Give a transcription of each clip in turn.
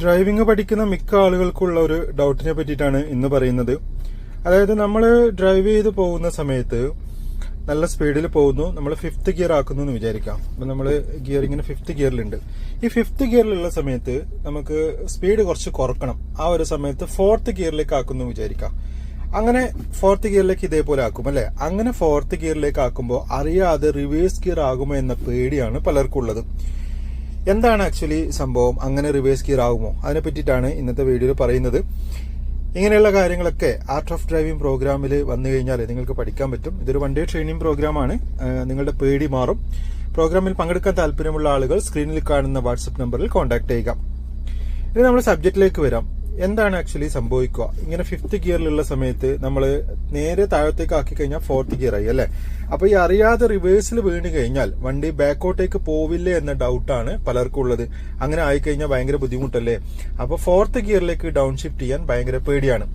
Driving പഠിക്കുന്ന മിക്ക ആളുകൾക്കുള്ള ഒരു ഡൗട്ടിനെ പറ്റിയിട്ടാണ് ഇന്ന് പറയുന്നത്. അതായത് നമ്മൾ ഡ്രൈവ് ചെയ്ത് പോകുന്ന സമയത്ത് നല്ല സ്പീഡിൽ പോകുന്നു നമ്മൾ ഫിഫ്ത്ത് ഗിയർ ആക്കുന്നു എന്ന് വിചാരിക്കാം. അപ്പം നമ്മൾ ഗിയർ ഇങ്ങനെ ഫിഫ്ത്ത് ഗിയറിലുണ്ട് ഈ ഫിഫ്ത്ത് ഗിയറിലുള്ള സമയത്ത് നമുക്ക് സ്പീഡ് കുറച്ച് കുറക്കണം. ആ ഒരു സമയത്ത് ഫോർത്ത് ഗിയറിലേക്ക് ആക്കുന്നു വിചാരിക്കാം. അങ്ങനെ ഫോർത്ത് ഗിയറിലേക്ക് ഇതേപോലെ ആക്കും അല്ലേ? അങ്ങനെ ഫോർത്ത് ഗിയറിലേക്ക് ആക്കുമ്പോൾ അറിയാതെ റിവേഴ്സ് ഗിയർ ആകുമോ എന്ന പേടിയാണ് പലർക്കും ഉള്ളത് എന്താണ് ആക്ച്വലി സംഭവം? അങ്ങനെ റിവേഴ്സ് ഗിയർ ആകുമോ അതിനെ പറ്റിയിട്ടാണ് ഇന്നത്തെ വീഡിയോയിൽ പറയുന്നത്. ഇങ്ങനെയുള്ള കാര്യങ്ങളൊക്കെ ആർട്ട് ഓഫ് ഡ്രൈവിംഗ് പ്രോഗ്രാമിൽ വന്നു കഴിഞ്ഞാൽ നിങ്ങൾക്ക് പഠിക്കാൻ പറ്റും. ഇതൊരു വൺ ഡേ ട്രെയിനിങ് പ്രോഗ്രാമാണ് നിങ്ങളുടെ പേടി മാറും. പ്രോഗ്രാമിൽ പങ്കെടുക്കാൻ താല്പര്യമുള്ള ആളുകൾ സ്ക്രീനിൽ കാണുന്ന വാട്സപ്പ് നമ്പറിൽ കോൺടാക്ട് ചെയ്യുക. ഇനി നമ്മൾ സബ്ജക്റ്റിലേക്ക് വരാം. എന്താണ് ആക്ച്വലി സംഭവിക്കുക? ഇങ്ങനെ ഫിഫ്ത്ത് ഗിയറിലുള്ള സമയത്ത് നമ്മൾ നേരെ താഴത്തേക്ക് ആക്കി കഴിഞ്ഞാൽ ഫോർത്ത് ഗിയർ ആയി അല്ലെ? അപ്പൊ ഈ അറിയാതെ റിവേഴ്സിൽ വീണ് കഴിഞ്ഞാൽ വണ്ടി ബാക്കോട്ടേക്ക് പോവില്ലേ എന്ന ഡൗട്ടാണ് പലർക്കും ഉള്ളത്. അങ്ങനെ ആയിക്കഴിഞ്ഞാൽ ഭയങ്കര ബുദ്ധിമുട്ടല്ലേ? അപ്പൊ ഫോർത്ത് ഗിയറിലേക്ക് ഡൗൺ ഷിഫ്റ്റ് ചെയ്യാൻ ഭയങ്കര പേടിയാണ്.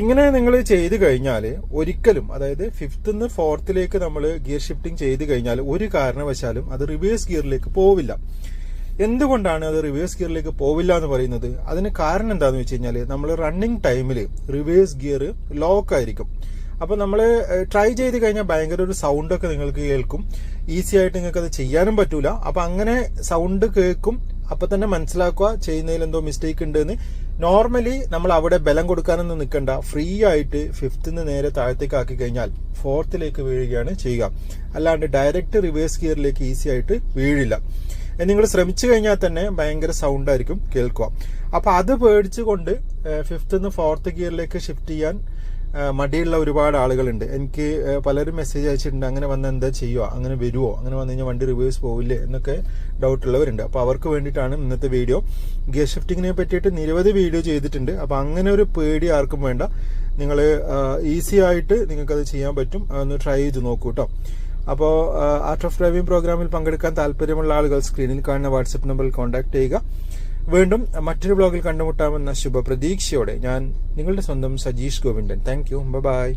ഇങ്ങനെ നിങ്ങൾ ചെയ്തു കഴിഞ്ഞാൽ ഒരിക്കലും അതായത് ഫിഫ്ത്ത് നിന്ന് ഫോർത്തിലേക്ക് നമ്മൾ ഗിയർ ഷിഫ്റ്റിംഗ് ചെയ്തു കഴിഞ്ഞാൽ ഒരു കാരണവശാലും അത് റിവേഴ്സ് ഗിയറിലേക്ക് പോവില്ല. എന്തുകൊണ്ടാണ് അത് റിവേഴ്സ് ഗിയറിലേക്ക് പോവില്ല എന്ന് പറയുന്നത്? അതിന് കാരണം എന്താണെന്ന് വെച്ച് കഴിഞ്ഞാൽ നമ്മൾ റണ്ണിങ് ടൈമിൽ റിവേഴ്സ് ഗിയർ ലോക്ക് ആയിരിക്കും. അപ്പൊ നമ്മൾ ട്രൈ ചെയ്ത് കഴിഞ്ഞാൽ ഭയങ്കര ഒരു സൗണ്ട് ഒക്കെ നിങ്ങൾക്ക് കേൾക്കും. ഈസി ആയിട്ട് നിങ്ങൾക്ക് അത് ചെയ്യാനും പറ്റൂല. അപ്പൊ അങ്ങനെ സൗണ്ട് കേൾക്കും. അപ്പൊ തന്നെ മനസ്സിലാക്കുക ചെയ്യുന്നതിൽ എന്തോ മിസ്റ്റേക്ക് ഉണ്ട് എന്ന് നോർമലി നമ്മൾ അവിടെ ബലം കൊടുക്കാനൊന്നും നിൽക്കണ്ട. ഫ്രീ ആയിട്ട് ഫിഫ്ത്തിന് നേരെ താഴത്തേക്ക് ആക്കി കഴിഞ്ഞാൽ ഫോർത്തിലേക്ക് വീഴുകയാണ് ചെയ്യുക. അല്ലാണ്ട് ഡയറക്റ്റ് റിവേഴ്സ് ഗിയറിലേക്ക് ഈസി ആയിട്ട് വീഴില്ല. നിങ്ങൾ ശ്രമിച്ചു കഴിഞ്ഞാൽ തന്നെ ഭയങ്കര സൗണ്ട് ആയിരിക്കും കേൾക്കുക. അപ്പോൾ അത് പേടിച്ചുകൊണ്ട് ഫിഫ്ത്ത് നിന്ന് ഫോർത്ത് ഗിയറിലേക്ക് ഷിഫ്റ്റ് ചെയ്യാൻ മടിയുള്ള ഒരുപാട് ആളുകളുണ്ട്. എനിക്ക് പലരും മെസ്സേജ് അയച്ചിട്ടുണ്ട്. അങ്ങനെ വന്ന് എന്താ ചെയ്യുക? അങ്ങനെ വരുമോ അങ്ങനെ വന്നു കഴിഞ്ഞാൽ വണ്ടി റിവേഴ്സ് പോവില്ലേ? എന്നൊക്കെ ഡൗട്ട് ഉള്ളവരുണ്ട്. അപ്പൊ അവർക്ക് വേണ്ടിയിട്ടാണ് ഇന്നത്തെ വീഡിയോ ഗിയർ ഷിഫ്റ്റിങ്ങിനെ പറ്റിയിട്ട് നിരവധി വീഡിയോ ചെയ്തിട്ടുണ്ട്. അപ്പോൾ അങ്ങനെ ഒരു പേടി ആർക്കും വേണ്ട. നിങ്ങൾ ഈസി ആയിട്ട് നിങ്ങൾക്കത് ചെയ്യാൻ പറ്റും. ഒന്ന് ട്രൈ ചെയ്ത് നോക്കൂ കേട്ടോ അപ്പോൾ ആർട്ട് ഓഫ് ഡ്രൈവിംഗ് പ്രോഗ്രാമിൽ പങ്കെടുക്കാൻ താല്പര്യമുള്ള ആളുകൾ സ്ക്രീനിൽ കാണുന്ന വാട്സപ്പ് നമ്പറിൽ കോൺടാക്ട് ചെയ്യുക. വീണ്ടും മറ്റൊരു ബ്ലോഗിൽ കണ്ടുമുട്ടാമെന്ന ശുഭപ്രതീക്ഷയോടെ ഞാൻ നിങ്ങളുടെ സ്വന്തം Sajeesh Govindan. Thank you bye